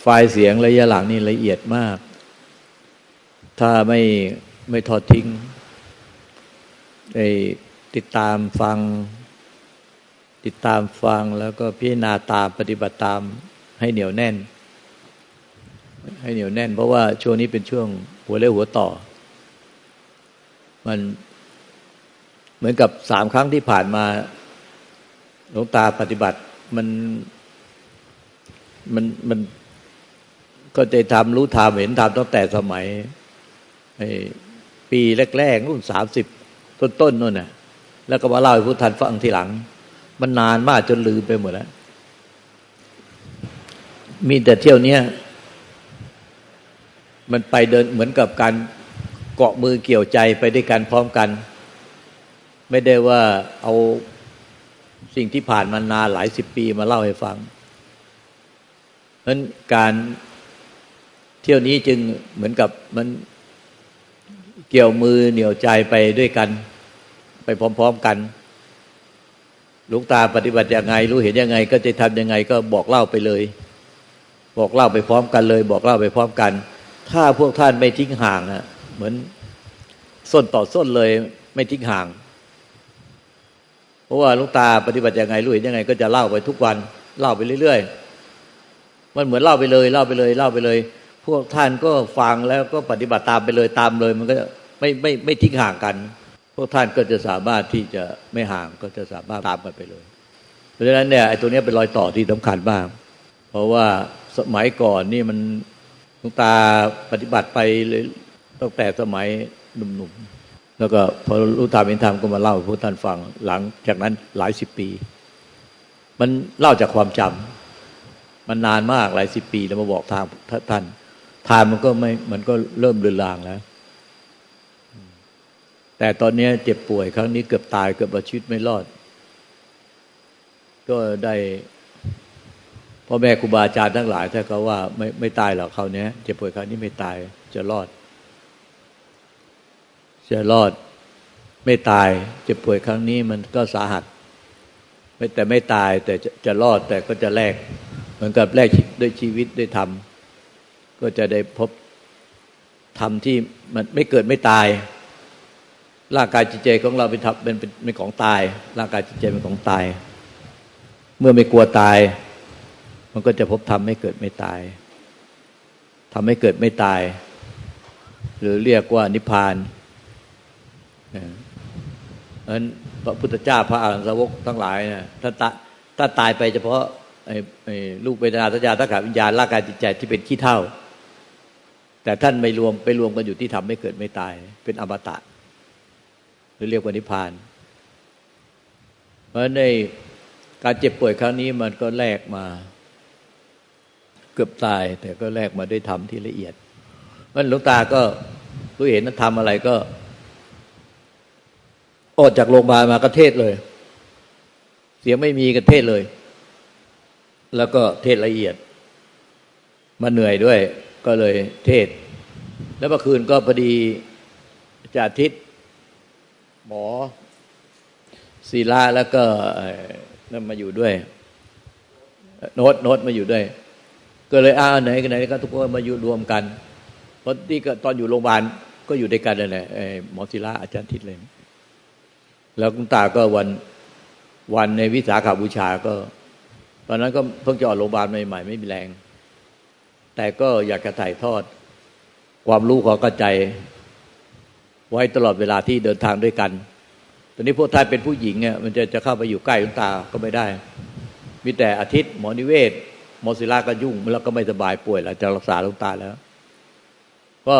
ไฟล์เสียงระยะหลังนี่ละเอียดมาก ถ้าไม่ไม่ทอดทิ้งได้ติดตามฟัง ติดตามฟังแล้วก็พิจารณาตามปฏิบัติตามให้เหนียวแน่น ให้เหนียวแน่น เพราะว่าช่วงนี้เป็นช่วงหัวเรี่ยวหัวต่อ มันเหมือนกับสามครั้งที่ผ่านมาหลวงตาปฏิบัติมันมันมัน ก็จะทำรู้ทำเห็นทำตั้งแต่สมัยปีแรกๆรุ่นสามสิบต้นๆนู่นน่ะ แล้วก็มาเล่าให้ผู้ทันฟังทีหลัง มันนานมากจนลืมไปหมดแล้ว มีแต่เที่ยวเนี้ยมันไปเดินเหมือนกับการเกาะมือเกี่ยวใจไปด้วยกันพร้อมกัน ไม่ได้ว่าเอาสิ่งที่ผ่านมานานหลายสิบปีมาเล่าให้ฟังเพราะการ เที่ยวนี้จึงเหมือนกับมันเกี่ยวมือเหนี่ยวใจไปด้วยกัน ไปพร้อม ๆกันหลวงตาปฏิบัติยังไง รู้เห็นยังไง ก็จะทำยังไงก็บอกเล่าไปเลย บอกเล่าไปพร้อมกันเลย บอกเล่าไปพร้อมกัน ถ้าพวกท่านไม่ทิ้งห่างอะเหมือนส้นต่อส้นเลยไม่ทิ้งห่าง เพราะว่าลวงตาปฏิบัติยังไงรู้เห็นยังไง ก็จะเล่าไปทุกวัน เล่าไปเรื่อยๆมันเหมือนเล่าไปเลย เล่าไปเลย เล่าไปเลย พวกท่านก็ฟังแล้วก็ปฏิบัติตามไปเลยตามเลย มันก็ไม่ไม่ไม่ทิ้งห่างกัน พวกท่านก็จะสามารถที่จะไม่ห่างก็จะสามารถตามกันไปเลย เพราะฉะนั้นเนี่ยไอ้ตัวนี้เป็นรอยต่อที่สำคัญมาก เพราะว่าสมัยก่อนนี่มันหลวงตาปฏิบัติไปเลยตั้งแต่สมัยหนุ่มๆแล้วก็พอรู้ตามเป็นธรรมก็มาเล่าให้พวกท่านฟังหลังจากนั้นหลายสิบปี มันเล่าจากความจำมันนานมากหลายสิบปีแล้วมาบอกทางท่าน ทานมันก็ไม่มันก็เริ่มเลือนลางแล้ว แต่ตอนนี้เจ็บป่วยครั้งนี้เกือบตายเกือบเอาชีวิตไม่รอด ก็ได้พ่อแม่ครูบาอาจารย์ทั้งหลายถ้าเขาว่าไม่ไม่ตายหรอกเขาเนี้ยเจ็บป่วยครั้งนี้ไม่ตายจะรอด จะรอดไม่ตายเจ็บป่วยครั้งนี้มันก็สาหัส ไม่แต่ไม่ตายแต่จะจะรอดแต่ก็จะแลกเหมือนกับแลกด้วยชีวิตด้วยธรรม ก็จะได้พบธรรมที่มันไม่เกิดไม่ตาย ร่างกายจิตใจของเราเป็นเป็นเป็นของตาย ร่างกายจิตใจเป็นของตาย เมื่อไม่กลัวตาย มันก็จะพบธรรมไม่เกิดไม่ตายทำให้เกิดไม่ตาย หรือเรียกว่านิพพานเพราะฉะนั้นพระพุทธเจ้าพระอรหันตสาวกทั้งหลายนะถ้าตาถ้าตายไปเฉพาะลูกเวทนาสัญญาทักษะวิญญาณร่างกายจิตใจที่เป็นขี้เท่า แต่ท่านไม่รวมไปรวมกันอยู่ที่ทำไม่เกิดไม่ตาย เป็นอมตะ หรือเรียกว่านิพพาน เพราะในการเจ็บป่วยครั้งนี้มันก็แลกมา เกือบตาย แต่ก็แลกมาด้วยธรรมที่ละเอียดมันหลวงตาก็รู้เห็นนั้นทำอะไรก็ ออกจากโรงพยาบาลมากระเทศเลย เสียงไม่มีกระเทศเลย แล้วก็เทศละเอียดมาเหนื่อยด้วย ก็เลยเทศ แล้วเมื่อคืนก็พอดีจ่าทิศหมอศิลาแล้วก็นั่นมาอยู่ด้วย โน้ตโน้ตมาอยู่ด้วย ก็เลยอ้าไหนกันไหนก็ทุกคนมาอยู่รวมกันเพราะที่ก็ตอนอยู่โรงพยาบาลก็อยู่ด้วยกันเลยแหละหมอศิลาอาจารย์ทิศเลย แล้วคุณตาก็วันวันในวิสาขาบูชาก็ ตอนนั้นก็เพิ่งจะออกโรงพยาบาลใหม่ๆไม่มีแรง แต่ก็อยากจะถ่ายทอด ความรู้ของกระใจ ไว้ตลอดเวลาที่เดินทางด้วยกันตอนนี้พวกท่านเป็นผู้หญิงเนี่ยมันจะจะเข้าไปอยู่ใกล้หลวงตาก็ไม่ได้ มีแต่อาทิตย์หมอนิเวศหมอศิลาก็ยุ่งแล้วก็ไม่สบายป่วยแล้วจะรักษาหลวงตาแล้ว ก็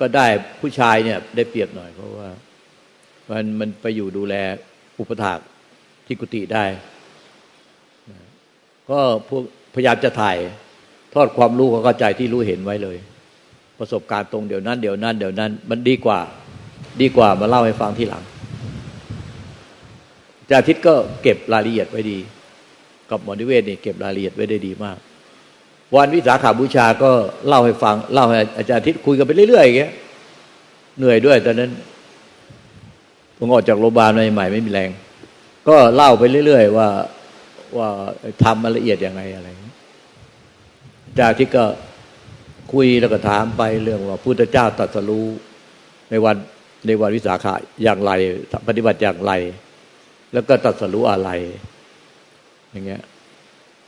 ก็ได้ผู้ชายเนี่ยได้เปรียบหน่อย เพราะว่า มันมันไปอยู่ดูแลอุปถากที่กุฏิได้ ก็พวกพยายามจะถ่าย ทอดความรู้ของเข้าใจที่รู้เห็นไว้เลย ประสบการณ์ตรงเดี๋ยวนั้น เดี๋ยวนั้น เดี๋ยวนั้น มันดีกว่า ดีกว่ามาเล่าให้ฟังที่หลังจาทิตก็เก็บรายละเอียดไว้ดี กับหมอนิเวศนี่เก็บรายละเอียดไว้ได้ดีมาก วันวิสาขาบูชาก็เล่าให้ฟัง เล่าให้อาจารย์ทิตคุยกันไปเรื่อยๆอย่างเงี้ยเหนื่อยด้วยตอนนั้นผมออกจากโรงพยาบาลใหม่ๆไม่มีแรง ก็เล่าไปเรื่อย ๆ ว่าว่าทำมาละเอียดยังไงอะไร จจารย์ที่ก็คุยแล้วก็ถามไปเรื่องว่าพุทธเจ้าตรัสรู้ในวันในวันวิสาขะอย่างไรปฏิบัติอย่างไร แล้วก็ตรัสรู้อะไร อย่างเงี้ย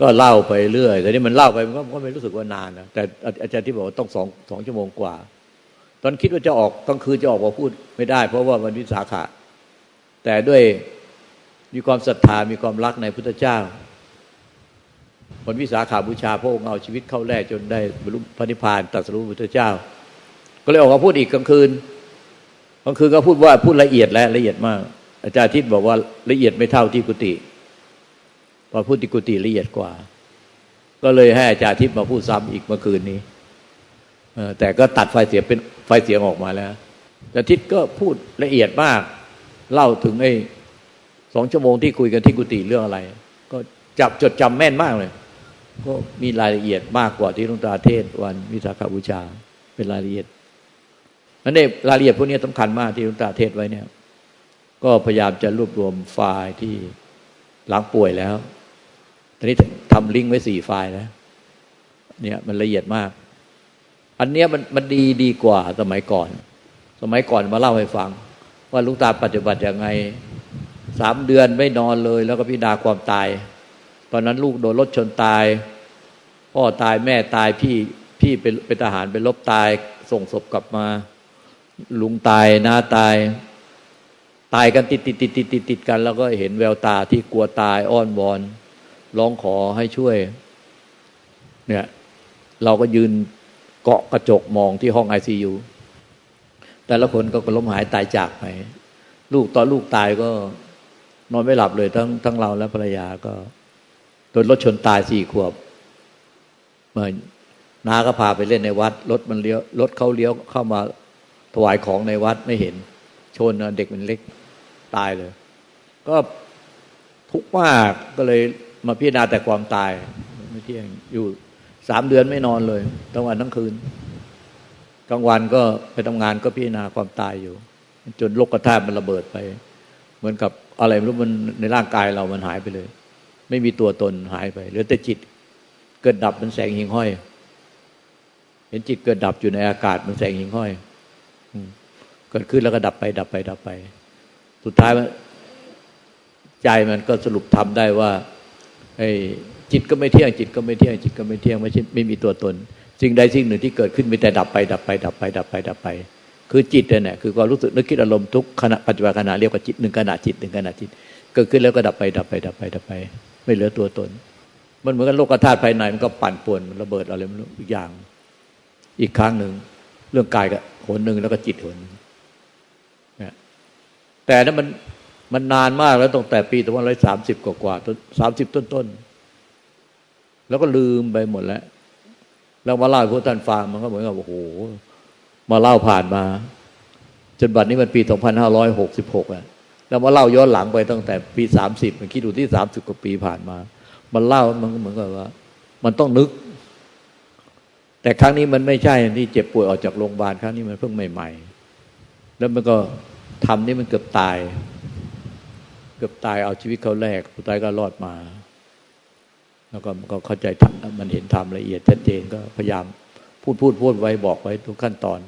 ก็เล่าไปเรื่อยแต่นี่มันเล่าไปมันก็ก็ไม่รู้สึกว่านานนะแต่อาจารย์ที่บอกว่าต้องสองสองชั่วโมงกว่า ตอนคิดว่าจะออกกลางคืนจะออกมาพูดไม่ได้ เพราะว่าวันวิสาขะแต่ด้วยมีความศรัทธามีความรักในพุทธเจ้า วันวิสาขาบูชาพระองค์เอาชีวิตเข้าแลกจนได้บรรลุพระนิพพานตรัสรู้พุทธเจ้า ก็เลยออกมาพูดอีกกลางคืนกลางคืนก็พูดว่าพูดละเอียดและละเอียดมาก อาจารย์ทิศบอกว่าละเอียดไม่เท่าที่กุฏิพอพูดที่กุฏิละเอียดกว่า ก็เลยให้อาจารย์ทิศมาพูดซ้ำอีกเมื่อคืนนี้แต่ก็ตัดไฟเสียงเป็นไฟเสียงออกมาแล้วอาจารย์ทิศก็พูดละเอียดมาก เล่าถึงไอ้สองชั่วโมงที่คุยกันที่กุฏิเรื่องอะไร ก็จับจดจำแม่นมากเลย ก็มีรายละเอียดมากกว่าที่ลวงตาเทศวันวิสาขบูชา เป็นรายละเอียดนั่นเองรายละเอียดพวกนี้สำคัญมากที่ลวงตาเทศไว้เนี่ย ก็พยายามจะรวบรวมไฟล์ที่หลังป่วยแล้วตอนนี้ทำลิงก์ไว้สี่ไฟล์แล้วเนี่ยมันละเอียดมาก อันเนี้ยมันมันดีดีกว่าสมัยก่อน สมัยก่อนมาเล่าให้ฟัง ว่าลุงตาปฏิบัติยังไงสามเดือนไม่นอนเลย แล้วก็พิจารณาความตาย ตอนนั้นลูกโดนรถชนตาย พ่อตายแม่ตายพี่พี่เป็นเป็นทหารเป็นลบตาย ส่งศพกลับมา ลุงตายน้าตาย ตายกันติดติดติดติดติดติดกัน แล้วก็เห็นแววตาที่กลัวตายอ้อนวอนร้องขอให้ช่วย เนี่ย เราก็ยืนเกาะกระจกมองที่ห้องไอซียูแต่ละคนก็ล้มหายตายจากไปลูกตอนลูกตายก็นอนไม่หลับเลยทั้งทั้งเราและภรรยาก็ โดนรถชนตายสี่ขวบเมื่อน้าก็พาไปเล่นในวัด รถมันเลี้ยวรถเขาเลี้ยวเข้ามาถวายของในวัดไม่เห็น ชนเด็กมันเล็กตายเลย ก็ทุกข์มากก็เลยมาพิจารณาแต่ความตาย ไม่เที่ยงอยู่สามเดือนไม่นอนเลยทั้งวันทั้งคืนกลางวันก็ไปทำงานก็พิจารณาความตายอยู่ จนโลกธาตุมันระเบิดไป เหมือนกับอะไรไม่รู้มันในร่างกายเรามันหายไปเลย ไม่มีตัวตนหายไปเหลือแต่จิตเกิดดับมันแสงหิงห้อย เห็นจิตเกิดดับอยู่ในอากาศมันแสงหิงห้อยเกิดขึ้นแล้วก็ดับไป ดับไป ดับไป สุดท้ายใจมันก็สรุปทำได้ว่าไอ้จิตก็ไม่เที่ยง จิตก็ไม่เที่ยง จิตก็ไม่เที่ยงไม่ใช่ไม่มีตัวตน สิ่งใดสิ่งหนึ่งที่เกิดขึ้นมีแต่ดับไป ดับไป ดับไป ดับไป ดับไป คือจิตเนี่ยคือความรู้สึกนึกคิดอารมณ์ทุกขณะปัจจุบันขณะเรียกว่าจิตหนึ่งขณะจิตหนึ่งขณะจิต เกิดขึ้นแล้วก็ดับไป ดับไป ดับไป ดับไป ไม่เหลือตัวตน มันเหมือนกับโลกธาตุภายในมันก็ปั่นป่วนมันระเบิดอะไรไม่รู้อีกอย่าง อีกครั้งหนึ่งเรื่องกายกับหนหนึ่งแล้วก็จิตหนแต่นั้นมันมันนานมากแล้วตั้งแต่ปีสองพันร้อยสามสิบกว่ากว่าสามสิบต้นต้นแล้วก็ลืมไปหมดแล้วเรามาเล่าให้พวกท่านฟังมันก็เหมือนกับโอ้โห มาเล่าผ่านมา จนบัดนี้มันปีสองพันห้าร้อยหกสิบหกอะ แล้วมาเล่าย้อนหลังไปตั้งแต่ปีสามสิบมันคิดดูที่สามสิบกว่าปีผ่านมา มันเล่ามันก็เหมือนกับว่า มันต้องนึก แต่ครั้งนี้มันไม่ใช่ที่เจ็บป่วยออกจากโรงพยาบาลครั้งนี้มันเพิ่งใหม่ ๆ แล้วมันก็ทำนี่มันเกือบตาย เกือบตายเอาชีวิตเขาแรกสุดท้ายก็รอดมา แล้วก็ก็เข้าใจมันเห็นธรรมละเอียดชัดเจนก็พยายามพูดพูดพูดไว้บอกไว้ทุกขั้นตอน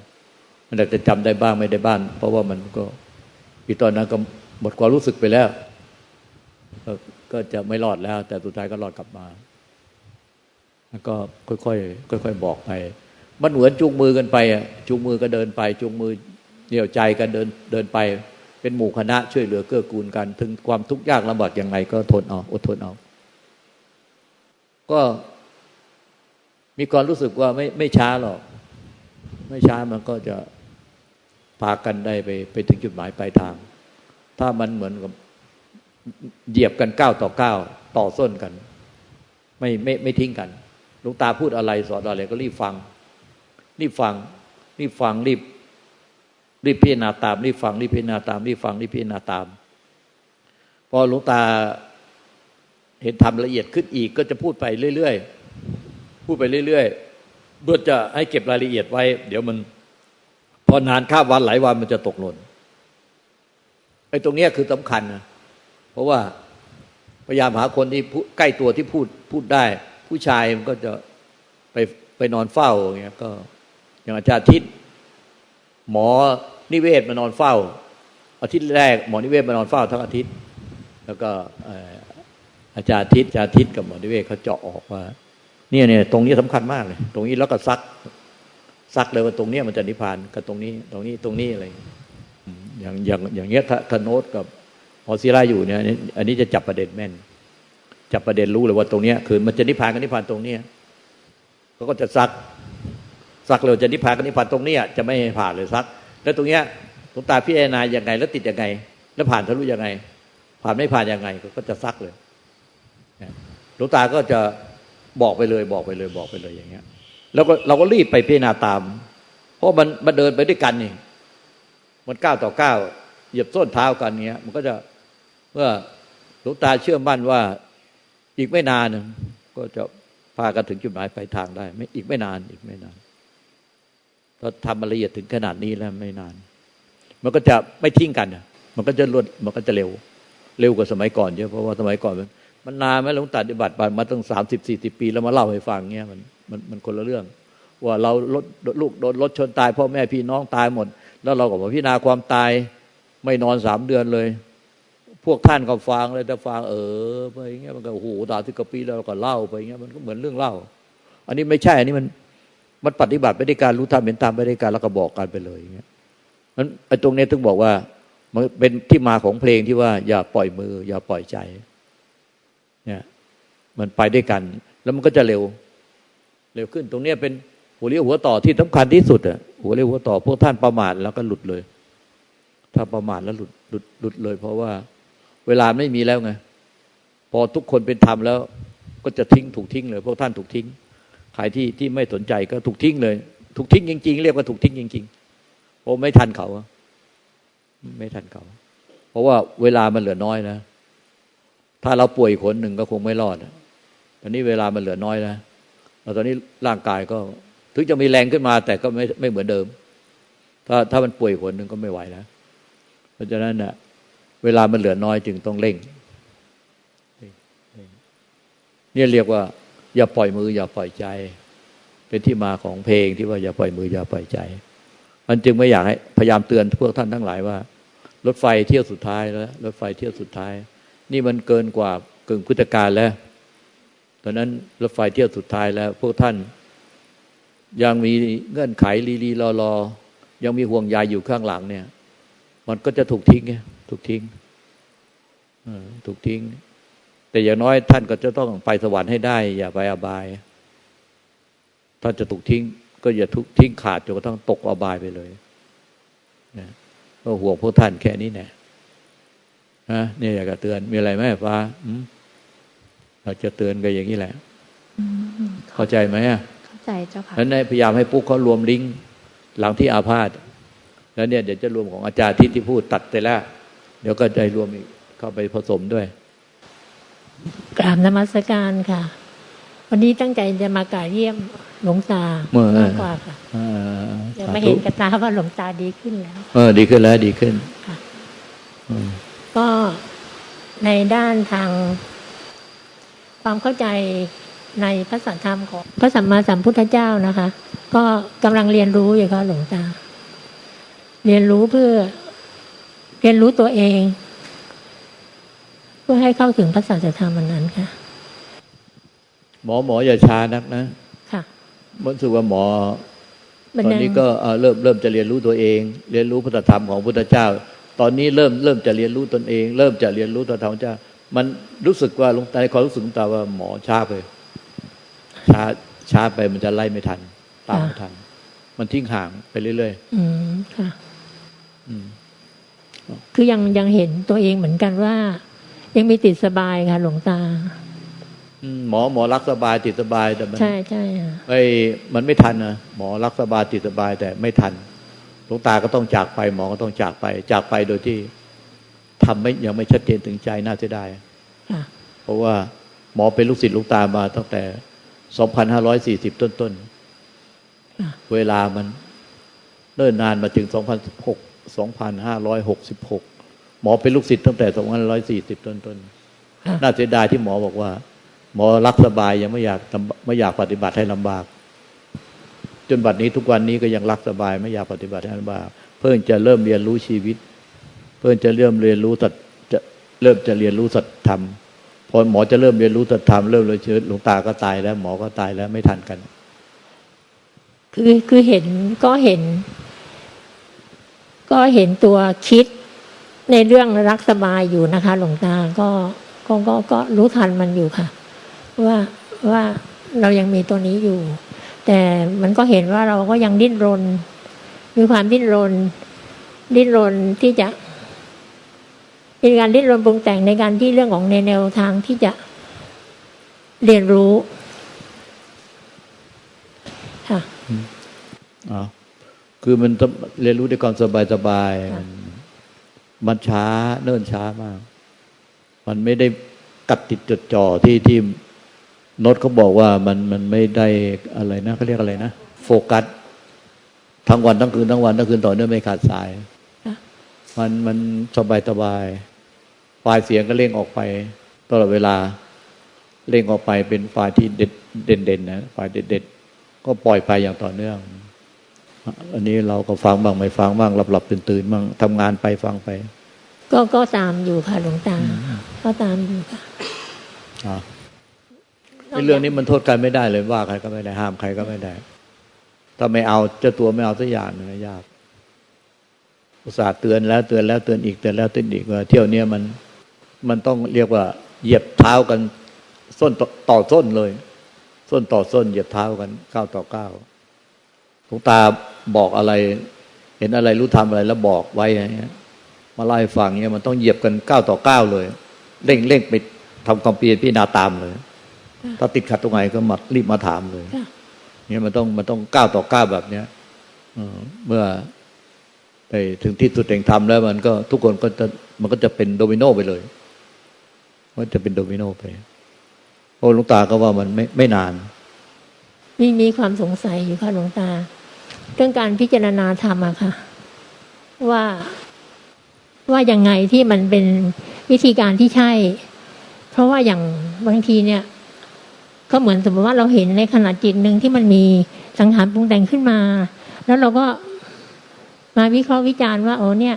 มันอาจจะจำได้บ้างไม่ได้บ้างเพราะว่ามันก็อีตอนนั้นก็ หมดความรู้สึกไปแล้ว ก็จะไม่รอดแล้ว แต่สุดท้ายก็รอดกลับมาแล้วก็ค่อยๆค่อยๆบอกไป มันเหมือนจูงมือกันไปอะจูงมือก็เดินไปจูงมือเหนี่ยวใจกันเดินเดินไป เป็นหมู่คณะช่วยเหลือเกื้อกูลกัน ถึงความทุกข์ยากลำบากยังไง ก็ทนเอาอดทนเอา ก็มีความรู้สึกว่าไม่ไม่ช้าหรอก ไม่ช้ามันก็จะพากันได้ไปไปถึงจุดหมายปลายทาง ถ้ามันเหมือนกับเหยียบกันก้าวต่อก้าวต่อส้นกัน ไม่ไม่ไม่ทิ้งกันลุงตาพูดอะไรสอนอะไรก็รีบฟัง รีบฟัง รีบฟังรีบ รีบพิจารณาตาม รีบฟังรีบพิจารณาตาม รีบฟังรีบพิจารณาตาม พอหลวงตาเห็นทำละเอียดขึ้นอีกก็จะพูดไปเรื่อยๆพูดไปเรื่อยๆเพื่อจะให้เก็บรายละเอียดไว้ เดี๋ยวมัน พอนานข้าวันหลายวันมันจะตกหล่น อ้ตรงเนี้ยคือสำคัญนะเพราะว่าพยายามหาคนที่ใกล้ตัวที่พูดพูดได้ ผู้ชายมันก็จะไปไปนอนเฝ้าอย่างเงี้ยก็อย่างอาจารย์ทิศหมอนิเวศมานอนเฝ้า อาทิตย์แรกหมอนิเวศมานอนเฝ้าทั้งอาทิตย์ แล้วก็อาจารย์ทิศอาจารย์ทิศกับหมอนิเวศเขาเจาะออกว่าเนี่ยเนี่ยตรงนี้สำคัญมากเลย ตรงนี้แล้วก็ซักซักเลยว่าตรงเนี้ยมันจะนิพพานกับตรงนี้ ตรงนี้ตรงนี้อะไร อย่างอย่างอย่างเงี้ยถ้าโน้ตกับหมอศิลาอยู่เนี่ยอันนี้จะจับประเด็นแม่น จับประเด็นรู้เลยว่าตรงเนี้ยคือมันจะนิพพานกับนิพพานตรงเนี้ยเขาก็จะซักซักเลยจะนิพพานกับนิพพานตรงเนี้ยจะไม่ผ่านเลยซัก แล้วตรงเนี้ยหลวงตาพิจารณายังไง แล้วติดยังไง แล้วผ่านทะลุยังไง ผ่านไม่ผ่านยังไงก็จะซักเลยหลวงตาก็จะบอกไปเลยบอกไปเลยบอกไปเลยอย่างเงี้ย แล้วก็เราก็รีบไปพิจารณาตาม เพราะมันมันเดินไปด้วยกันนี่ มันก้าวต่อก้าวเหยียบส้นเท้ากันเงี้ย มันก็จะเมื่อหลวงตาเชื่อมั่นว่าอีกไม่นานก็จะพากันถึงจุดหมายปลายทางได้ไม่อีกไม่นานอีกไม่นานถ้าทำละเอียดถึงขนาดนี้แล้วไม่นาน มันก็จะไม่ทิ้งกันมันก็จะรวดมันก็จะเร็ว เร็วกว่าสมัยก่อนเยอะเพราะว่าสมัยก่อนมันมันนานไหมหลวงตาปฏิบัติมาตั้งสามสิบสี่สิบปี แล้วมาเล่าให้ฟังเงี้ยมันมันมันคนละเรื่อง ว่าเรารถลูกโดนรถชนตายพ่อแม่พี่น้องตายหมด แล้วเราก็มาพิจารณาความตายไม่นอนสามเดือนเลย พวกท่านก็ฟังเลยแต่ฟังเออไปอย่างเงี้ยมันก็โอ้โหตาที่กว่าปีแล้วเราก็เล่าไปอย่างเงี้ยมันก็เหมือนเรื่องเล่า อันนี้ไม่ใช่ อันนี้มันมันปฏิบัติไปด้การรู้ธรรมเห็นตามไปด้การแล้วก็บอกกันไปเลยอย่างเงี้ยมันไอ้ตรงเนี้ยถึงบอกว่ามันเป็นที่มาของเพลงที่ว่า อย่าปล่อยมือ อย่าปล่อยใจเนี่ยมันไปด้วยกัน แล้วมันก็จะเร็ว เร็วขึ้นตรงเนี้ยเป็นหัวเรียวหัวต่อที่สำคัญที่สุดอะ หัวเรียวหัวต่อ พวกท่านประมาทแล้วก็หลุดเลย ถ้าประมาทแล้วหลุดหลุดหลุดเลย เพราะว่าเวลาไม่มีแล้วไง พอทุกคนเป็นธรรมแล้ว ก็จะทิ้งถูกทิ้งเลย พวกท่านถูกทิ้ง ใครที่ที่ไม่สนใจก็ถูกทิ้งเลย ถูกทิ้งจริง ๆ เรียกว่าถูกทิ้งจริงๆเพราะไม่ทันเขาไม่ทันเขา เพราะว่าเวลามันเหลือน้อยนะ ถ้าเราป่วยอีกคนหนึ่งก็คงไม่รอดอะตอนนี้เวลามันเหลือน้อยนะแล้วตอนนี้ร่างกายก็ ถึงจะมีแรงขึ้นมา แต่ก็ไม่ไม่เหมือนเดิม ถ้าถ้ามันป่วยอีกคนหนึ่งก็ไม่ไหวแล้วเพราะฉะนั้นน่ะเวลามันเหลือน้อยจึงต้องเร่งเนี่ยเรียกว่า อย่าปล่อยมือ อย่าปล่อยใจ เป็นที่มาของเพลงที่ว่าอย่าปล่อยมืออย่าปล่อยใจ มันจึงไม่อยากให้พยายามเตือนพวกท่านทั้งหลายว่า รถไฟเที่ยวสุดท้ายแล้วรถไฟเที่ยวสุดท้าย นี่มันเกินกว่ากึ่งพุทธกาลแล้วตอนนั้นรถไฟเที่ยวสุดท้ายแล้ว พวกท่าน ยังมีเงื่อนไขลีลีรอรอยังมีห่วงใยอยู่ข้างหลังเนี่ย มันก็จะถูกทิ้งไงถูกทิ้งเออถูกทิ้ง แต่อย่างน้อยท่านก็จะต้องไปสวรรค์ให้ได้ อย่าไปอบายถ้าจะถูกทิ้ง ก็อย่าทุกทิ้งขาดจนกระทั่งตกอบายไปเลยนะก็ห่วงพวกท่านแค่นี้แน่ฮะเนี่ยอยากจะเตือน มีอะไรไหมฟ้าอืมเราจะเตือนกันอย่างนี้แหละ เข้าใจไหมอะเข้า ใจเจ้าค่ะนั้นพยายามให้ปุ๊กเขารวมลิงก์หลังที่อาพาธแล้วเนี่ยเดี๋ยวจะรวมของอาจารย์ที่ที่พูดตัดไปแล้ว เดี๋ยวก็ได้รวมอีกเข้าไปผสมด้วย กราบนมัสการค่ะ วันนี้ตั้งใจจะมากราบเยี่ยมหลวงตาเมื่อมากกว่าค่ะอ่าเดี๋ยวสามาธุเห็นกับตาว่าหลวงตาดีขึ้นแล้ว เออ ดีขึ้นแล้วดีขึ้นค่ะอืมก็ในด้านทางความเข้าใจ ในพระสัทธรรมของพระสัมมาสัมพุทธเจ้านะคะ ก็กำลังเรียนรู้อยู่ค่ะหลวงตา เรียนรู้เพื่อเรียนรู้ตัวเอง เพื่อให้เข้าถึงพระสัจธรรมอันนั้นค่ะ หมอหมออย่าช้านักนะค่ะมันสึกว่าหมอมันตอนยังนี้ก็เอ่อเริ่มเริ่มจะเรียนรู้ตัวเอง เรียนรู้พระธรรมของพุทธเจ้า ตอนนี้เริ่มเริ่มจะเรียนรู้ตนเอง เริ่มจะเรียนรู้ตัวธรรมเจ้า มันรู้สึกว่าหลวงตาในความรู้สึกหลวงตาว่าหมอช้าไป ช้าช้าไปมันจะไล่ไม่ทัน ตามไม่ทัน มันทิ้งห่างไปเรื่อยอืมค่ะๆอืมคือยังยังเห็นตัวเองเหมือนกันว่า ยังมีติดสบายค่ะ หลวงตาอืมหมอหมอรักสบายติดสบายแต่มันใช่ใช่ค่ะไอ้มันไม่ทันนะหมอรักสบายติดสบายแต่ไม่ทันหลวงตาก็ต้องจากไป หมอก็ต้องจากไป จากไปโดยที่ทำไม่ยังไม่ชัดเจนถึงใจน่าจะได้ค่ะเพราะว่าหมอเป็นลูกศิษย์ลูกตามาตั้งแต่ 2,540ต้นต้นๆ เวลามันเนิ่นนานมาถึง2,600 2,566 หมอเป็นลูกศิษย์ตั้งแต่2,140ต้นต้นๆ น่าเสียดายที่หมอบอกว่า หมอรักสบายยังไม่อยากลำไม่อยากปฏิบัติให้ลำบาก จนบัดนี้ทุกวันนี้ก็ยังรักสบายไม่อยากปฏิบัติให้ลำบ้าเพิ่งจะเริ่มเรียนรู้ชีวิต เพิ่งจะเริ่มเรียนรู้สัจจะเริ่มจะเรียนรู้สัจธรรม พอหมอจะเริ่มเรียนรู้สัจธรรมเริ่มเลยเชื้อหลวงตาก็ตายแล้วหมอก็ตายแล้วไม่ทันกัน คือคือเห็นก็เห็น ก็เห็นตัวคิดในเรื่องรักสบายอยู่นะคะ หลวงตาก็ก็ก็ก็รู้ทันมันอยู่ค่ะ ว่าว่าเรายังมีตัวนี้อยู่ แต่มันก็เห็นว่าเราก็ยังดิ้นรน มีความดิ้นรน ดิ้นรนที่จะ เป็นการดิ้นรนปรุงแต่งในการที่เรื่องของในแนวทางที่จะเรียนรู้ค่ะอ๋อคือมันต้องเรียนรู้ด้วยความสบายสบายๆค่ะมันมันช้าเนิ่นช้ามาก มันไม่ได้กัดติดจดจ่อที่ที่โน้ตเขาบอกว่ามันมันไม่ได้อะไรนะเขาเรียกอะไรนะโฟกัสทั้งวันทั้งคืนทั้งวันทั้งคืนต่อเนื่องไม่ขาดสายค่ะมันมันสบายสบาย ไฟล์เสียงก็เร่งออกไปตลอดเวลาเร่งออกไปเป็นไฟล์ที่เด็ดเด่นเด่นๆนะไฟล์เด็ดเด็ดๆก็ปล่อยไปอย่างต่อเนื่อง อันนี้เราก็ฟังบ้างไม่ฟังบ้างหลับหลับตื่นตื่นๆบ้างทำงานไปฟังไป ก็ก็ตามอยู่ค่ะหลวงตาก็ตามอยู่ค่ะอ่าไอ้เรื่องนี้มันโทษกันไม่ได้เลยว่าใครก็ไม่ได้ห้ามใครก็ไม่ได้ถ้าไม่เอาเจ้าตัวไม่เอาสักอย่างหนึงนะยากอุตส่าห์เตือนแล้วเตือนแล้วเตือนอีกเตือนแล้วเตือนอีกว่าเที่ยวเนี้ยมัน มันต้องเรียกว่า เหยียบเท้ากัน ส้นต่อต่อส้นเลย ส้นต่อส้น เหยียบเท้ากันก้าวต่อก้าวหลวงตาบอกอะไร เห็นอะไรรู้ทำอะไรแล้วบอกไว้อย่างเงี้ยมาเล่าให้ฟังเนี่ยมันต้องเหยียบกันก้าวต่อก้าวเลย เร่งเร่งไปทำความเพียรพิจารณาตามเลย ถ้าติดขัดตรงไหนก็มารีบมาถามเลยค่ะเนี่ยมันต้องมันต้องก้าวต่อก้าวแบบเนี้ยเออเมื่อไปถึงที่สุดแห่งธรรมแล้วมันก็ทุกคนก็จะมันก็จะเป็นโดมิโนไปเลย มันจะเป็นโดมิโนไปเพราะหลวงตาก็ว่ามันไม่ไม่นาน มีมีความสงสัยอยู่ค่ะหลวงตา เรื่องการพิจารณาธรรมอะค่ะ ว่าว่ายังไงที่มันเป็นวิธีการที่ใช่ เพราะว่าอย่างบางทีเนี่ย ก็เหมือนสมมติว่าเราเห็นในขณะจิตหนึ่งที่มันมีสังขารปรุงแต่งขึ้นมา แล้วเราก็มาวิเคราะห์วิจารณ์ว่าโอ้เนี่ย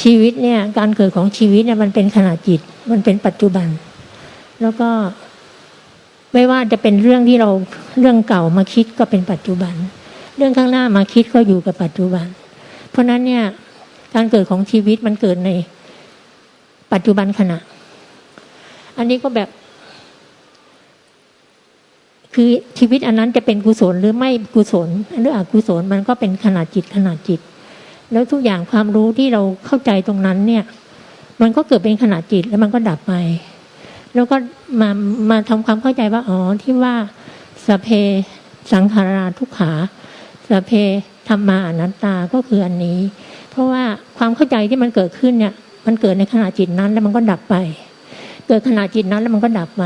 ชีวิตเนี่ยการเกิดของชีวิตเนี่ยมันเป็นขณะจิต มันเป็นปัจจุบัน แล้วก็ไม่ว่าจะเป็นเรื่องที่เราเรื่องเก่ามาคิดก็เป็นปัจจุบัน เรื่องข้างหน้ามาคิดก็อยู่กับปัจจุบัน เพราะฉะนั้นเนี่ยการเกิดของชีวิตมันเกิดในปัจจุบันขณะ อันนี้ก็แบบ คือชีวิตอันนั้นจะเป็นกุศลหรือไม่กุศลหรืออกุศลมันก็เป็นขนาดจิตขนาดจิต แล้วทุกอย่างความรู้ที่เราเข้าใจตรงนั้นเนี่ย มันก็เกิดเป็นขนาดจิตแล้วมันก็ดับไป แล้วก็มามาทำความเข้าใจว่าอ๋อที่ว่าสพเพสังขาราทุกขาสพเพธรรมาอนัตตาก็คืออันนี้ เพราะว่าความเข้าใจที่มันเกิดขึ้นเนี่ย มันเกิดในขณะจิตนั้นแล้วมันก็ดับไป เกิดขณะจิตนั้นแล้วมันก็ดับไป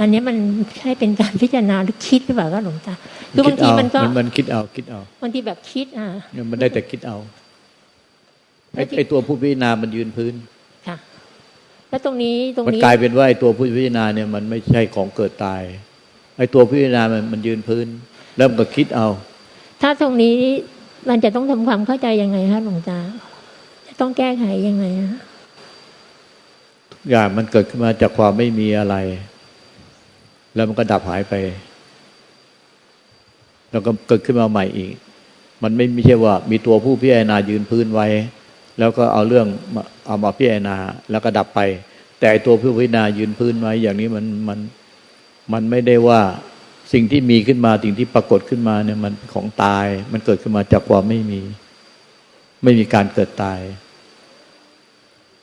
อันนี้มันใช่เป็นการพิจารณาหรือคิดหรือเปล่าก็หลวงตาคือบางทีมันก็มันมันคิดเอาคิดเอาบางทีแบบคิดอะเนี่ยมันได้แต่คิดเอา ไอ้แล้วที่ไอ้ตัวผู้พิจารณามันยืนพื้นค่ะ แล้วตรงนี้ตรงมันนี้กลายเป็นว่าไอ้ตัวผู้พิจารณาเนี่ยมันไม่ใช่ของเกิดตาย ไอ้ตัวพิจารณามันมันยืนพื้น เริ่มก็คิดเอา ถ้าตรงนี้มันจะต้องทำความเข้าใจยังไงคะหลวงตาจะต้องแก้ไขยังไงนะทุกอย่างมันเกิดขึ้นมาจากความไม่มีอะไร แล้วมันก็ดับหายไป แล้วก็เกิดขึ้นมาใหม่อีก มันไม่ไม่ใช่ว่า มีตัวผู้พิจารณายืนพื้นไว้ แล้วก็เอาเรื่องเอามาพิจารณาแล้วก็ดับไป แต่ตัวผู้พิจารณายืนพื้นไว้อย่างนี้มันมันมันไม่ได้ว่าสิ่งที่มีขึ้นมาสิ่งที่ปรากฏขึ้นมาเนี่ยมันของตาย มันเกิดขึ้นมาจากความไม่มี ไม่มีการเกิดตาย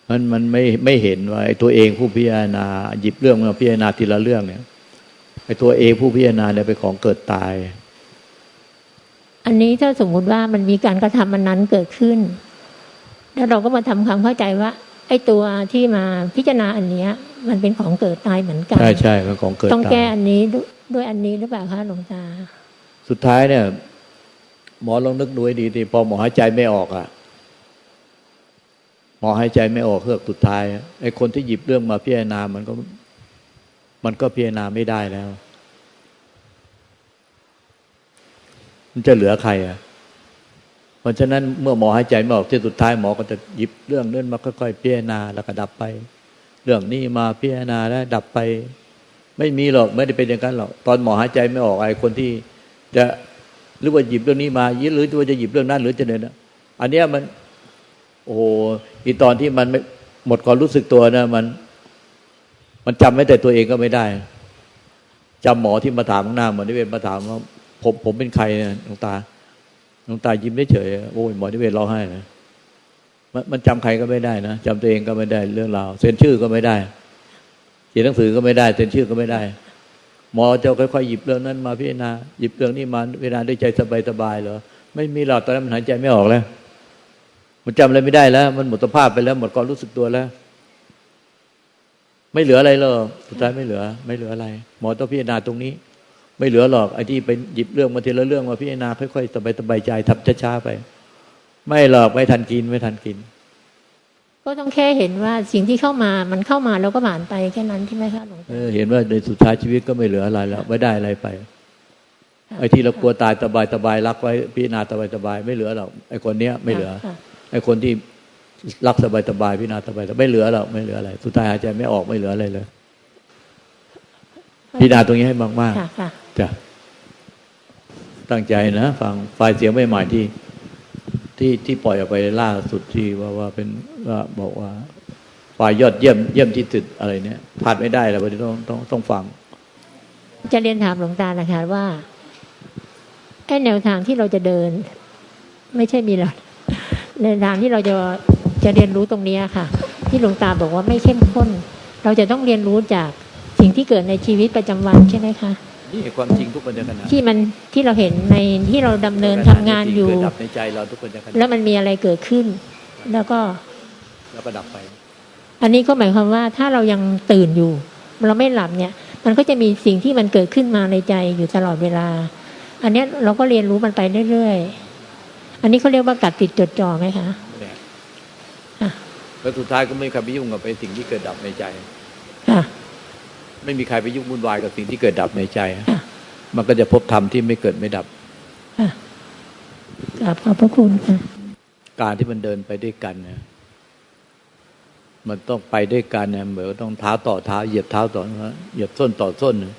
มันมันไม่ไม่เห็นว่าไอ้ตัวเองผู้พิจารณาหยิบเรื่องมาพิจารณาทีละเรื่องเนี่ยไอ้ตัวเองผู้พิจารณาเนี่ยเป็นของเกิดตาย อันนี้ถ้าสมมุติว่ามันมีการกระทำมันนั้นเกิดขึ้น แล้วเราก็มาทำความเข้าใจว่า ไอ้ตัวที่มาพิจารณาอันเนี้ย มันเป็นของเกิดตายเหมือนกัน ใช่ใช่เป็นของเกิดต้องตาแก้ยอันนี้ด้วยด้วยอันนี้หรือเปล่าคะหลวงตา สุดท้ายเนี่ย หมอลองนึกดูให้ดีทีพอหมอหายใจไม่ออกอะหมอหายใจไม่ออกเฮือกสุดท้ายอะไอ้คนที่หยิบเรื่องมาพิจารณา มันก็ มันก็พิจารณาไม่ได้แล้ว มันจะเหลือใครอะเพ ราะฉะนั้นเมื่อหมอหายใจไม่ออกที่สุดท้ายหมอก็จะหยิบเรื่องนั้นมาค่อยๆพิจารณาแล้วก็ดับไป เรื่องนี้มาพิจารณาแล้วดับไป ไม่มีหรอกไม่ได้เป็นอย่างนั้นหรอกตอนหมอหายใจไม่ออกไอ้คนที่ จะหรือว่าหยิบเรื่องนี้มาหรือว่าจะหยิบเรื่องนั้นหรือจะเนี่ยนอันเนี้ยมัน โอ้โหอีตอนที่มันไม่หมดความรู้สึกตัวนะมัน มันจำไม่แต่ตัวเองก็ไม่ได้จำหมอที่มาถามข้างหน้าหมอนิเวศมาถามว่าผมผมเป็นใครเนี่ยหลวงตา หลวงตายิ้มได้เฉยโอ้ยหมอนิเวศร้องไห้นะมันมันจำใครก็ไม่ได้นะจำตัวเองก็ไม่ได้เรื่องราวเซ็นชื่อก็ไม่ได้เขียนหนังสือก็ไม่ได้เซ็นชื่อก็ไม่ได้ หมอจะค่อยๆหยิบเรื่องนั้นมาพิจารณาหยิบเรื่องนี้มาพิจารณาด้วยใจสบายๆเหรอไม่มีหรอกตอนนั้นมันหายใจไม่ออกแล้ว มันจำอะไรไม่ได้แล้ว มันหมดสภาพไปแล้ว หมดความรู้สึกตัวแล้ว ไม่เหลืออะไรเลยสุดท้ายไม่เหลือ ไม่เหลืออะไร หมอต้องพิจารณาตรงนี้ ไม่เหลือหรอกไอ้ที่ไปหยิบเรื่องมาทีละเรื่องมาพิจารณาค่อยๆสบายๆใจทำช้าๆไป ไม่หรอกไม่ทันกินไม่ทันกิน ก็ต้องแค่เห็นว่าสิ่งที่เข้ามามันเข้ามาแล้วก็ผ่านไปแค่นั้นใช่ไหมคะหลวงเอตาอเห็นว่าในสุดท้ายชีวิตก็ไม่เหลืออะไรแล้วไม่ได้อะไรไปไอ้ที่เรากลัวตายสบายสบายรักไว้พิจารณาสบายสบายไม่เหลือหรอกไอ้คนเนี้ยไม่เหลือค่ะไอ้คนที่รักสบายสบายพิจารณาสบายไม่เหลือหรอกไม่เหลืออะไร สุดท้ายหายใจไม่ออกไม่เหลืออะไรเลยพิจารณาตรงนี้ให้มากค่ะค่ะๆ จ้ะตั้งใจนะ ฟังไฟล์เสียงใหม่ๆที่ ที่ที่ปล่อยออกไปล่าสุดที่ว่าว่าเป็นว่าบอกว่าไฟล์ยอดเยี่ยมเยี่ยมที่สุดอะไรเนี่ยพลาดไม่ได้แล้ววันนี้ต้องต้องต้องฟัง จะเรียนถามหลวงตานะคะว่าไอ้แนวทางที่เราจะเดิน ไม่ใช่มีหรอกแนวทางที่เราจะจะเรียนรู้ตรงนี้ค่ะ ที่หลวงตาบอกว่าไม่เข้มข้น เราจะต้องเรียนรู้จากสิ่งที่เกิดในชีวิตประจำวันใช่ไหมคะ นี่ความจริงทุกคนจะขนาดที่มันที่เราเห็นในที่เราดำเนินทำงานอยู่เกิดดับในใจเราทุกคนจะขนาดแล้วมันมีอะไรเกิดขึ้น แล้วก็แล้วก็ดับไป อันนี้ก็หมายความว่าถ้าเรายังตื่นอยู่ เราไม่หลับเนี่ย มันก็จะมีสิ่งที่มันเกิดขึ้นมาในใจอยู่ตลอดเวลา อันเนี้ยเราก็เรียนรู้มันไปเรื่อยๆ อันนี้เขาเรียกว่ากัดติดจดจ่อไหมคะเนี่ยอะแล้วสุดท้ายก็ไม่มีใครไปยุ่งกับไอ้สิ่งที่เกิดดับในใจ ค่ะ ไม่มีใครไปยุ่งวุ่นวายกับสิ่งที่เกิดดับในใจค่ะมันก็จะพบธรรมที่ไม่เกิดไม่ดับค่ะกราบขอบพระคุณค่ะการที่มันเดินไปด้วยกันเนี่ยมันต้องไปด้วยกันเนี่ยเหมือนต้องเท้าต่อเท้าเหยียบเท้าต่อเท้าเหยียบส้นต่อส้นเนี่ย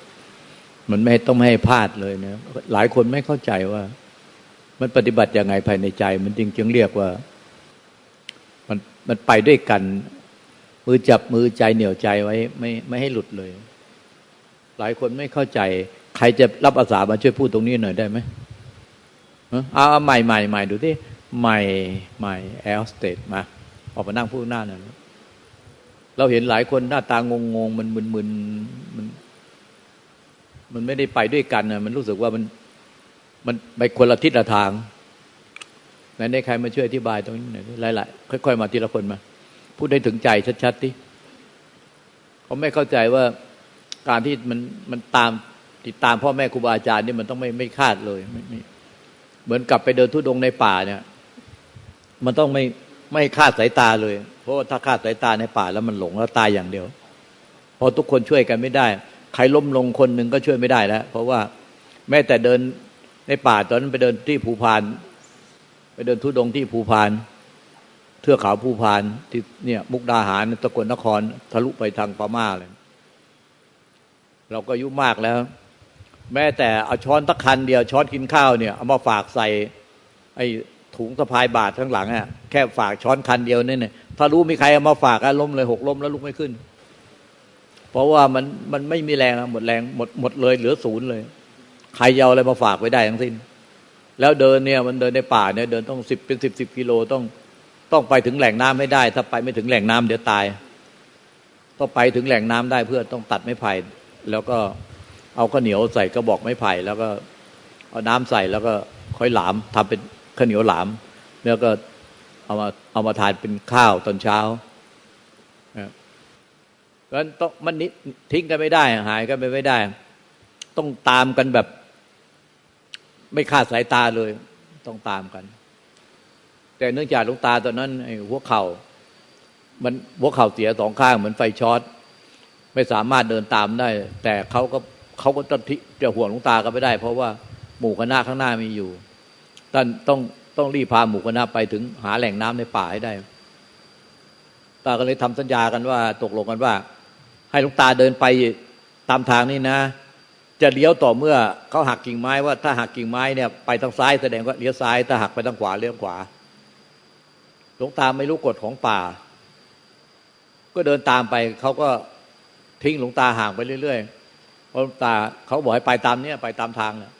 มันไม่ต้องไม่ให้พลาดเลยเนี่ยหลายคนไม่เข้าใจว่า มันปฏิบัติยังไงภายในใจ มันจึงจึงเรียกว่า มันมันไปด้วยกัน มือจับมือใจเหนี่ยวใจไว้ ไม่ไม่ให้หลุดเลย หลายคนไม่เข้าใจ ใครจะรับอาสามาช่วยพูดตรงนี้หน่อยได้ไหมเอาใหม่ใหม่ใหม่ดูที่ใหม่ใหม่แอลสเตทมา ออกมานั่งพูดหน้าหน่อยเราเห็นหลายคนหน้าตางงงๆมันมึนมึนมัน มันไม่ได้ไปด้วยกันนะมันรู้สึกว่ามัน มันไปคนละทิศละทางไหนใครมาช่วยอธิบายตรงนี้หน่อยหลายๆค่อย ๆ มาทีละคนมา พูดได้ถึงใจชัดๆที่เขาไม่เข้าใจว่า การที่มันมันตามติดตามพ่อแม่ครูบาอาจารย์นี่มันต้องไม่ไม่คาดเลยไม่ไม่เหมือนกลับไปเดินทุดงในป่าเนี่ย มันต้องไม่ไม่คาดสายตาเลย เพราะว่าถ้าคาดสายตาในป่าแล้วมันหลงแล้วตายอย่างเดียว พอทุกคนช่วยกันไม่ได้ ใครล้มลงคนหนึ่งก็ช่วยไม่ได้แล้ว เพราะว่าแม้แต่เดินในป่าตอนนั้นไปเดินที่ภูพาน ไปเดินทุดงที่ภูพาน เทือกเขาภูพานที่เนี่ยมุกดาหารตะกลนคร ทะลุไปทางพม่าเลย เราก็อายุมากแล้ว แม้แต่เอาช้อนตะคันเดียวช้อนกินข้าวเนี่ยเอามาฝากใส่ไอ้ถุงสะพายบาทข้างหลังอะแค่ฝากช้อนคันเดียวนี่เนี่ยถ้ารู้มีใครเอามาฝากอะล้มเลยหกล้มแล้วลุกไม่ขึ้น เพราะว่ามันมันไม่มีแรงหมดแรงหมดหมดเลยเหลือศูนย์เลย ใครจะเอาอะไรมาฝากไว้ได้ทั้งสิ้น แล้วเดินเนี่ยมันเดินในป่าเนี่ยเดินต้องสิบเป็นสิบสิบกิโลต้องต้องไปถึงแหล่งน้ำให้ได้ ถ้าไปไม่ถึงแหล่งน้ำเดี๋ยวตายต้องไปถึงแหล่งน้ำได้เพื่อต้องตัดไม้ไผ่ แล้วก็เอาข้าวเหนียวใส่กระบอกไม้ไผ่ แล้วก็เอาน้ำใส่แล้วก็ค่อยหลามทำเป็นข้าวเหนียวหลาม แล้วก็เอามาเอามาทานเป็นข้าวตอนเช้านะเพราะฉะนั้นต้องมันนิทิ้งกันไม่ได้ หายกันไปไม่ได้ ต้องตามกันแบบ ไม่คาดสายตาเลย ต้องตามกัน แต่เนื่องจากหลวงตาตอนนั้นไอ้หัวเข่า มันหัวเข่าเสียสองข้างเหมือนไฟช็อต ไม่สามารถเดินตามได้ แต่เขาก็เขาก็จะทิจะห่วงหลวงตาก็ไม่ได้ เพราะว่าหมู่คณะข้างหน้ามีอยู่ท่านต้องต้องรีบพาหมู่คณะไปถึงหาแหล่งน้ำในป่าให้ได้ ตาก็เลยทำสัญญากันว่า ตกลงกันว่า ให้หลูกตาเดินไปตามทางนี่นะ จะเลี้ยวต่อเมื่อเขาหักกิ่งไม้ว่า ถ้าหักกิ่งไม้เนี่ยไปทางซ้ายแสดงว่าเลี้ยวซ้าย ถ้าหักไปทางขวาเลี้ยวขวาหลวงตาไม่รู้กฎของป่า ก็เดินตามไปเขาก็ ทิ้งหลวงตาห่างไปเรื่อยๆเพราะหลวงตาเขาบอกให้ไปตามเนี้ยไปตามทางเนี่ย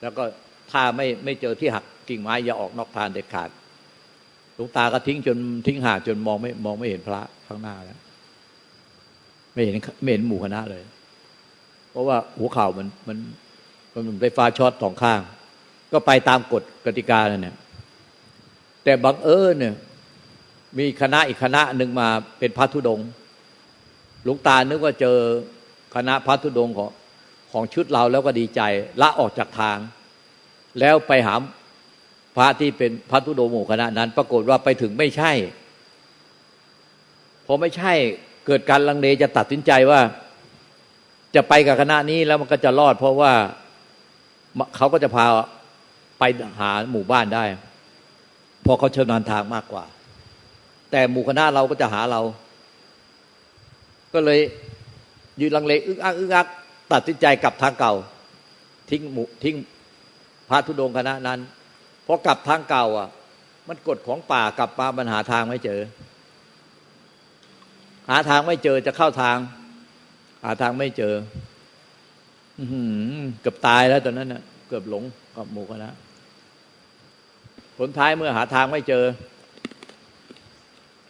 แล้วก็ถ้าไม่ไม่เจอที่หักกิ่งไม้อย่าออกนอกทางเด็ดขาดหลวงตาก็ทิ้งจนทิ้งห่างจนมองไม่มองไม่เห็นพระข้างหน้าแล้วไม่เห็นไม่เห็นหมู่คณะเลย เพราะว่าหัวเข่ามันมันมันเหมือนไฟฟ้าช็อตสองข้าง ก็ไปตามกฎกติกาเนี่ย แต่บังเอิญเนี่ยมีคณะอีกคณะหนึ่งมาเป็นพระธุดงค์ หลวงตานึกว่าเจอคณะพระธุดงของของชุดเราแล้วก็ดีใจละออกจากทาง แล้วไปหาพระที่เป็นพระธุดงหมู่คณะนั้น ปรากฏว่าไปถึงไม่ใช่พอไม่ใช่เกิดการลังเลจะตัดสินใจว่า จะไปกับคณะนี้แล้วมันก็จะรอด เพราะว่าเขาก็จะพาไปหาหมู่บ้านได้เพราะเขาชำนาญทางมากกว่า แต่หมู่คณะเราก็จะหาเรา ก็เลยยืนลังเลอึกอักอึกอักตัดสินใจกลับทางเก่า ทิ้งหมู่ทิ้งพระธุดงคณะนั้นพอกลับทางเก่าอะ มันกฎของป่ากลับมามันหาทางไม่เจอ หาทางไม่เจอจะเข้าทาง หาทางไม่เจออื้อหือเกือบตายแล้วตอนนั้นน่ะ เกือบหลงกับหมู่คณะผลท้ายเมื่อหาทางไม่เจอ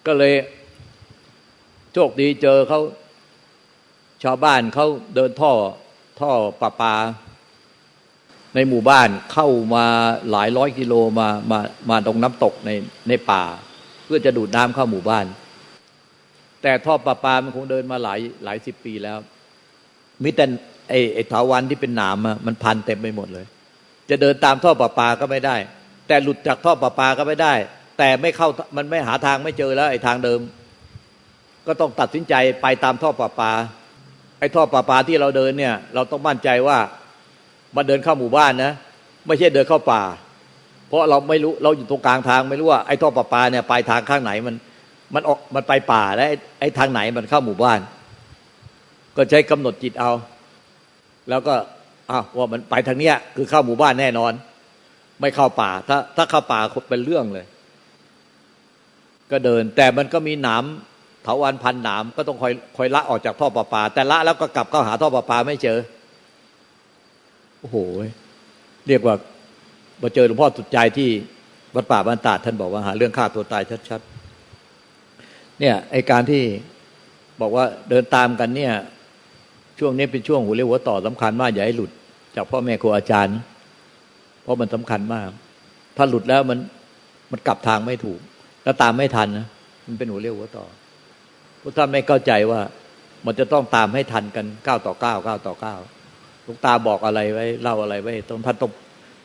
ก็เลย โชคดีเจอเขาชาวบ้านเขาเดินท่อท่อประปา ในหมู่บ้านเข้ามาหลายร้อยกิโลมามามาตรงน้ำตกในในป่า เพื่อจะดูดน้ำเข้าหมู่บ้าน แต่ท่อประปามันคงเดินมาหลายหลายสิบปีแล้วมิแต่ไอ้ไอ้ถาวันที่เป็นหนามมันพันเต็มไปหมดเลย จะเดินตามท่อประปาก็ไม่ได้ แต่หลุดจากท่อประปาก็ไม่ได้ แต่ไม่เข้ามันไม่หาทางไม่เจอแล้วไอ้ทางเดิม ก็ต้องตัดสินใจไปตามท่อประปา ไอ้ท่อประปาที่เราเดินเนี่ย เราต้องมั่นใจว่ามันเดินเข้าหมู่บ้านนะ ไม่ใช่เดินเข้าป่า เพราะเราไม่รู้เราอยู่ตรงกลางทางไม่รู้ว่าไอ้ท่อประปาเนี่ยปลายทางข้างไหนมันมันออกมันไปป่าแล้วไอ้ทางไหนมันเข้าหมู่บ้าน ก็ใช้กำหนดจิตเอา แล้วก็อ้าวว่ามันไปทางเนี้ยคือเข้าหมู่บ้านแน่นอน ไม่เข้าป่า ถ้าถ้าเข้าป่าเป็นเรื่องเลย ก็เดินแต่มันก็มีหนาม เถาวันพันหนามก็ต้องคอยคอยละออกจากท่อประปา แต่ละแล้วก็กลับเข้าหาท่อประปาไม่เจอ โอ้โห เรียกว่ามาเจอหลวงพ่อสุดใจที่วัดป่าบ้านตาดท่านบอกว่าหาเรื่องฆ่าตัวตายชัดๆ เนี่ยไอการที่บอกว่าเดินตามกันเนี่ย ช่วงนี้เป็นช่วงหัวเรียวหัวต่อสำคัญมากอย่าให้หลุด จากพ่อแม่ครูอาจารย์ เพราะมันสำคัญมาก ถ้าหลุดแล้วมันมันกลับทางไม่ถูก แล้วตามไม่ทันนะมันเป็นหัวเรียวหัวต่อ พวกท่านไม่เข้าใจว่า มันจะต้องตามให้ทันกันเก้าต่อเก้าเก้าต่อเก้าลูกตาบอกอะไรไว้เล่าอะไรไว้ต้องท่านต้อง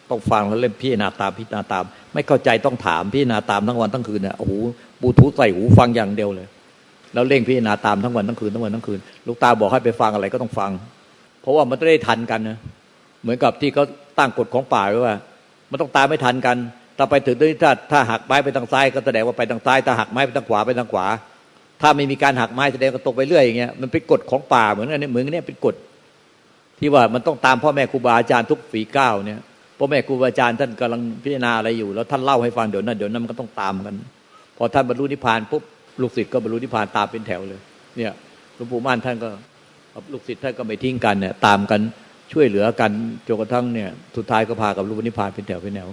ต้องฟังแล้วเล่มพี่นาตามพี่นาตาม ไม่เข้าใจต้องถามพี่นาตามทั้งวันทั้งคืนเนี่ยโอ้โหบูทูใส่หูฟังอย่างเดียวเลย แล้วเร่งพิจารณาตามทั้งวันทั้งคืนทั้งวันทั้งคืนลูกตาบอกให้ไปฟังอะไรก็ต้องฟัง เพราะว่ามันไม่ได้ทันกันนะเหมือนกับที่เขาตั้งกฎของป่าไว้ว่า มันต้องตามไม่ทันกันถ้าไปถึงที่ถ้าถ้าหักไม้ไปทางซ้ายก็แสดงว่าไปทางซ้ายถ้าหักไม้ไปทางขวาไปทางขวา ถ้าไม่มีการหักไม้แสดงก็ตกไปเรื่อยอย่างเงี้ยมันเป็นกฎของป่าเหมือนกันเนี่ยเหมือนกันเนี่ยเป็นกฎที่ว่ามันต้องตามพ่อแม่ครูบาอาจารย์ทุกฝีก้าวเนี่ยพ่อแม่ครูบาอาจารย์ท่านกำลังพิจารณาอะไรอยู่ แล้วท่านเล่าให้ฟังเดี๋ยวนั้นเดี๋ยวนั้นมันก็ต้องตามกัน พอท่านบรรลุนิพพานปุ๊บลูกศิษย์ก็บรรลุนิพพานตามเป็นแถวเลย เนี่ยหลวงปู่ม่านท่านก็ลูกศิษย์ท่านก็ไม่ทิ้งกันเนี่ยตามกันช่วยเหลือกันจนกระทั่งเนี่ยสุดท้ายก็พากับลูกนิพพานเป็นแถวเป็นแนว